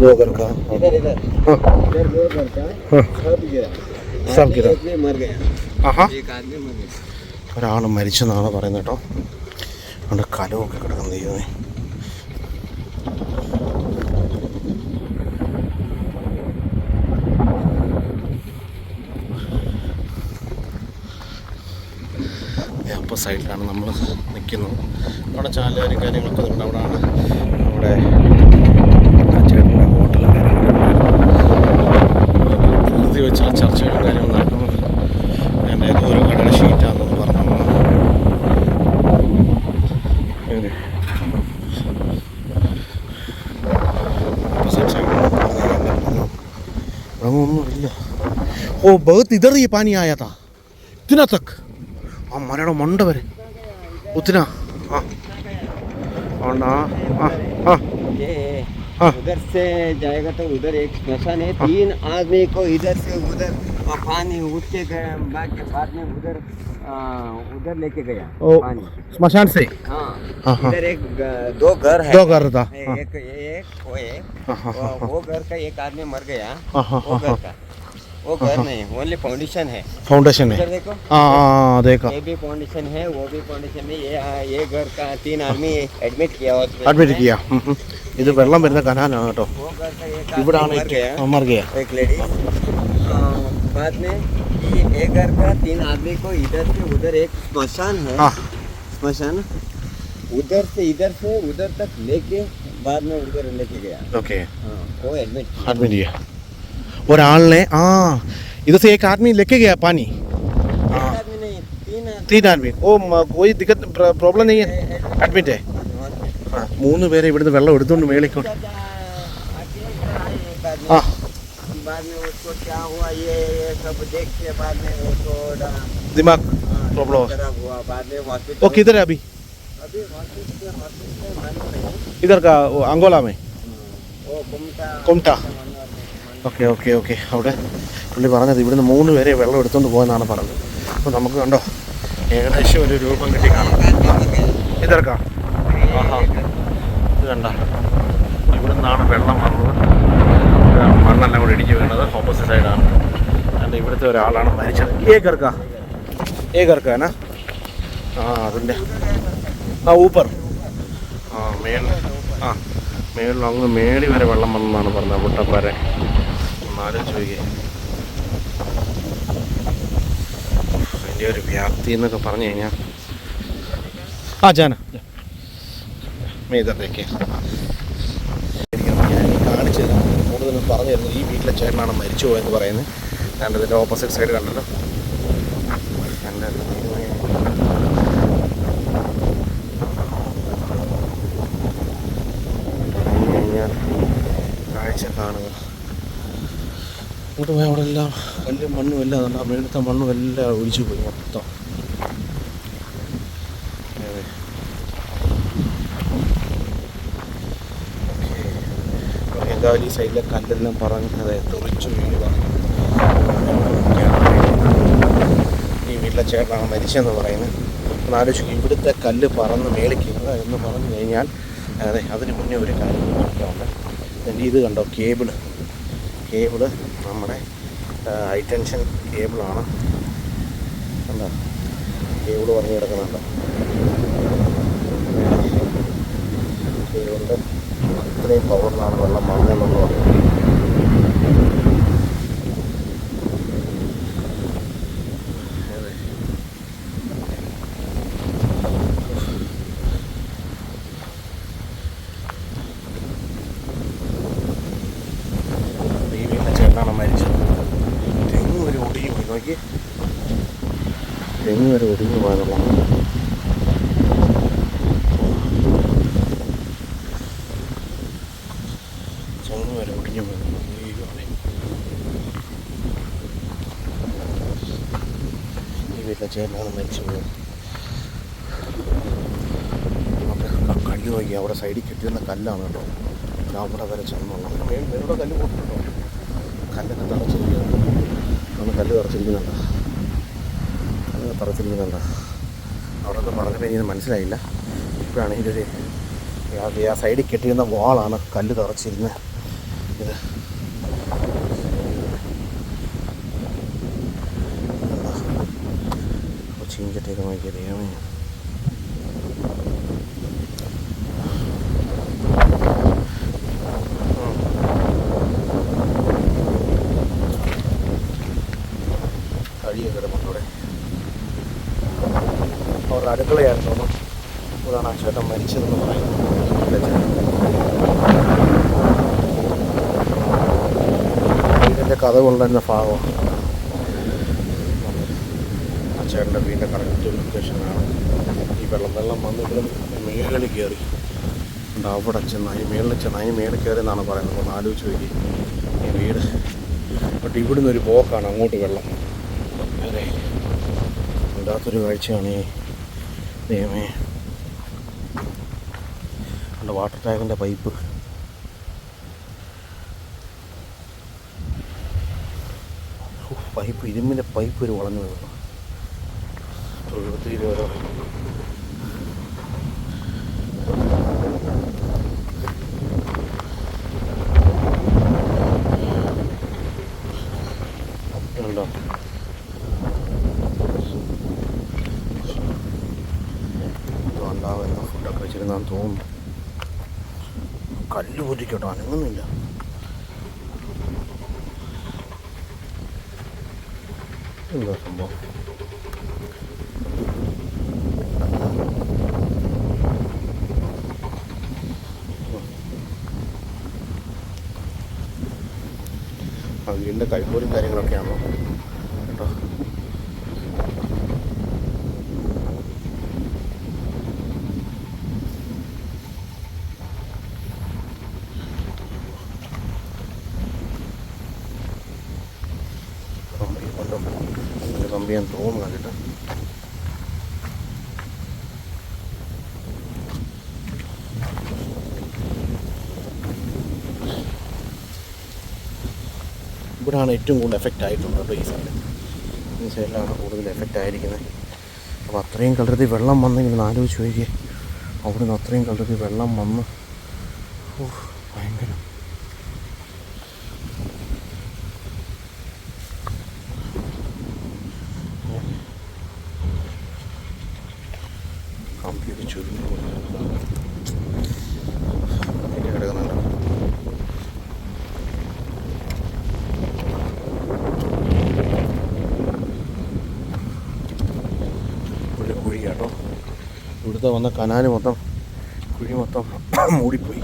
दो घर का इधर इधर हाँ इधर दो घर का हाँ सब गिरा सब आदमी गिरा। एक भी मर गया ആഹാ एक आदमी मर गया ഒരാൾ മരിച്ചെന്നാണ് പറയുന്നത് കേട്ടോ അവിടെ കലമൊക്കെ കിടക്കുന്ന ദൈവമേ അപ്പോൾ സൈഡിലാണ് നമ്മൾ നിൽക്കുന്നത് അവിടെ ചാലുകാരും കാര്യങ്ങളൊക്കെ ഉണ്ട് അവിടെയാണ് നമ്മുടെ ഇവിടെ ഒന്നുമില്ല ഓ ബഹത്ത് ഇതർ ഈ പാനി ആയാ താ ഇത്തിനാ തക്ക് ആ മരയുടെ മണ്ട വരെ ഉത്തിനാ ആ ഉണ്ട്, ആ ആ ആ ये हाँ। उधर से जाएगा तो उधर एक स्मशान है तीन आदमी को इधर से उधर अ, पानी उठ के गए बाद के बाद में उधर अ, उधर लेके गया ओ पानी ശ്മശാൻ സേ हाँ हाँ, हाँ। इधर एक ग- दो घर है दो घर था ए- हाँ एक एक वो एक हाँ, हाँ, वो- वो घर का एक आदमी मर गया हाँ हाँ वो हाँ घर हाँ का वो घर नहीं ओनली फाउंडेशन है फाउंडेशन है इधर देखो हाँ हाँ हाँ देखा ये भी फाउंडेशन है वो भी फाउंडेशन है ये ये घर का तीन आदमी एडमिट किया हॉस्पिटल അഡ്മിറ്റ് में। ചെയ്യാം ഉം, ഉം. ഇത് വെള്ളം വരുന്ന കനാലാണ് കേട്ടോ वो घर का एक ഇവിടാണ് आदमी मर गया ഏറ്റവും- ആ, മർ ഗയ एक लेडी बाद में ये एक घर का तीन आदमी को इधर से उधर एक स्मशान है ആ स्मशान उधर से इधर से उधर तक लेके बाद में उधर लेके गया ഓക്കെ हाँ, वो एडमिट അഡ്മിറ്റ് ചെയ്യാം ഒരാളിനെ ആ ഇത് से एक आदमी लेके गया पानी हाँ आदमी नहीं तीन आदमी तीन आदमी ओ म- कोई दिक्कत प्र- प्रॉब्लम नहीं है അഡ്മിറ്റ് ആ മൂന്ന് പേരെ ഇവിടുന്ന് വെള്ളം എടുത്തുകൊണ്ട് മേളിക്കോട്ട് ആ बाद में उसको क्या हुआ ये ये सब देख के बाद में उसको डा- दिमाग हाँ, प्रॉब्लम खराब हुआ बाद में हॉस्पिटल वो किधर है अभी अभी हॉस्पिटल हॉस्पिटल मालूम नहीं इधर का वो अंगोला में वो Kumta Kumta okay okay okay അവിടെ പുള്ളി പറഞ്ഞത് ഇവിടുന്ന് മൂന്ന് പേരെ വെള്ളം എടുത്തുകൊണ്ട് പോകുമെന്നാണ് പറഞ്ഞത് അപ്പോൾ നമുക്ക് കണ്ടോ ഏകദേശം ഒരു രൂപം കിട്ടി കാണാം ഇതർക്കാം ആഹാ ഇത് കണ്ട ഇവിടെ നിന്നാണ് വെള്ളം വന്നത് ഇതാണ് മണ്ണെല്ലാം കൂടി ഇടിച്ച് ഇവിടുത്തെ ഒരാളാണ് മരിച്ചത്. ഏകർക്ക. ഏകർക്കാണ് ആ അതിന്റെ ആ ഊപ്പർ. ആ മേൾ ആ മേളിൽ അങ്ങ് മേളി വരെ വെള്ളം വന്നെന്നാണ് പറഞ്ഞത് മുട്ടപ്പാരെ. ഒന്ന് ആലോചിച്ച് നോക്കിയേ. അതിന്റെ ഒരു വ്യാപ്തി എന്നൊക്കെ പറഞ്ഞു കഴിഞ്ഞാൽ ആ ജാന. മേതറിലേക്ക് കാണിച്ചു തരാം കൂടുതലും പറഞ്ഞു തരുന്നത് ഈ വീട്ടിലെ ചേട്ടനാണ് മരിച്ചു പോയെന്ന് പറയുന്നത്. ഞാൻ ഇതിന്റെ ഓപ്പോസിറ്റ് സൈഡ് കണ്ടല്ലോ. കഴിഞ്ഞാൽ കാഴ്ച കാണുക അങ്ങോട്ട് പോയാൽ അവിടെ എല്ലാം വലിയ മണ്ണും എല്ലാം അതുകൊണ്ട് ആ മണ്ണും എല്ലാം ഒഴിച്ചു പോയി മൊത്തം. ഈ സൈഡിലെ കല്ലെല്ലാം പറഞ്ഞ് അതെ തെറിച്ചു വീഴുക ഈ വീട്ടിലെ ചേട്ടനാണ് മരിച്ചതെന്ന് പറയുന്നത്. ഒന്ന് ആലോചിക്കും ഇവിടുത്തെ കല്ല് പറന്ന് മേളിക്കുന്നത് എന്ന് പറഞ്ഞു കഴിഞ്ഞാൽ അതെ അതിന് മുന്നേ ഒരു കാര്യം നോക്കാറുണ്ട് എന്റെ ഇത് കണ്ടോ കേബിൾ. കേബിൾ നമ്മുടെ ഹൈ ടെൻഷൻ കേബിളാണ് കണ്ടോ? കേബിൾ പറഞ്ഞു കിടക്കുന്നുണ്ടോ. കേബിളിന്റെ ഇത്രയും പവറിലാണ് വെള്ളം വന്നതെന്നുള്ളത് അതെ ഈ വീട്ടിലെ ചേട്ടനാണ് മരിച്ചത് തെങ്ങ് വരെ നോക്കി തെങ്ങ് വരെ ഒതുങ്ങി ഈ നോക്കി അവിടെ സൈഡിൽ കെട്ടിയിരുന്ന കല്ലാണ് കേട്ടോ. അവിടെ വരെ ചെന്നുള്ളത് വേറെ കല്ല് പോയിട്ടുണ്ടോ കല്ലൊക്കെ തറച്ചിരിക്കുന്നുണ്ട് ഒന്ന് കല്ല് അങ്ങനെ തറച്ചിരിക്കുന്നുണ്ടോ അവിടെ പറഞ്ഞപ്പോൾ എനിക്കത് മനസ്സിലായില്ല. ഇപ്പോഴാണ് ഇതിന്റെ ഒരു ആ- സൈഡിൽ കെട്ടിയിരുന്ന വാളാണ് കല്ല് തറച്ചിരുന്നത്. ഇത്. ചീഞ്ചട്ടയൊക്കെ നോക്കിയത് ദൈവമേ കിടപ്പുണ്ട് ഇവിടെ അവരുടെ അടുക്കളയായിരുന്നു. അതാണ് ആ ചേട്ടൻ മരിച്ചതെന്ന് പറയുന്നത്. വീടിന്റെ കഥ കൊണ്ടുവരുന്ന ഭാഗമാണ് ആ ചേട്ടന്റെ വീടിന്റെ കറക്റ്റ് ലൊക്കേഷനാണ് ഈ വെള്ളം വെള്ളം വന്ന് ഇവിടെ മേളിൽ കയറി. അവിടെ ചെന്ന് അതിന് മേളിൽ ചെന്ന് അതിന് മേളിൽ കയറി എന്നാണ് പറയുന്നത്. ഒന്ന് ആലോചിച്ച് നോക്കി. ഈ വീട് ബട്ട് ഇവിടുന്ന് ഒരു പോക്കാണ് അങ്ങോട്ട് വെള്ളം. അതെ. വല്ലാത്തൊരു കാഴ്ചയാണ് ഈ ദൈവമേ. നമ്മുടെ വാട്ടർ ടാങ്കിന്റെ പൈപ്പ് പൈപ്പ് ഇരുമ്പിന്റെ പൈപ്പ് ഒരു വളഞ്ഞു വീണു. പ്രകൃതിയിൽ ഓരോ ഉണ്ടാവുന്ന ഫുഡൊക്കെ വെച്ചിരുന്നാന്ന് തോന്നുന്നു കല്ല് പൊരിക്കട്ടോ അനങ്ങുന്നില്ല എന്താ സംഭവം വീടിന്റെ കഴിവൂരും കാര്യങ്ങളൊക്കെയാണോ കേട്ടോ കമ്പി കൊണ്ടോ ഒരു കമ്പിയാന്ന് തോന്നുന്നു കേട്ടോ ഇവിടെയാണ് ഏറ്റവും കൂടുതൽ എഫക്റ്റ് ആയിട്ടുള്ളത് കേട്ടോ ഈ സൈഡ് ഈ സൈഡിലാണ് കൂടുതൽ എഫക്റ്റ് ആയിരിക്കുന്നത്. അപ്പോൾ അത്രയും കളറിൽ വെള്ളം വന്നെങ്കിൽ ഒന്ന് ആലോചിച്ച് അവിടെ നിന്ന് അത്രയും കളറിൽ വെള്ളം വന്ന്. ഭയങ്കര ചുരുങ്ങി കുഴി കേട്ടോ ഇവിടുത്തെ വന്ന കനാല് മൊത്തം കുഴി മൊത്തം മൂടിപ്പോയി.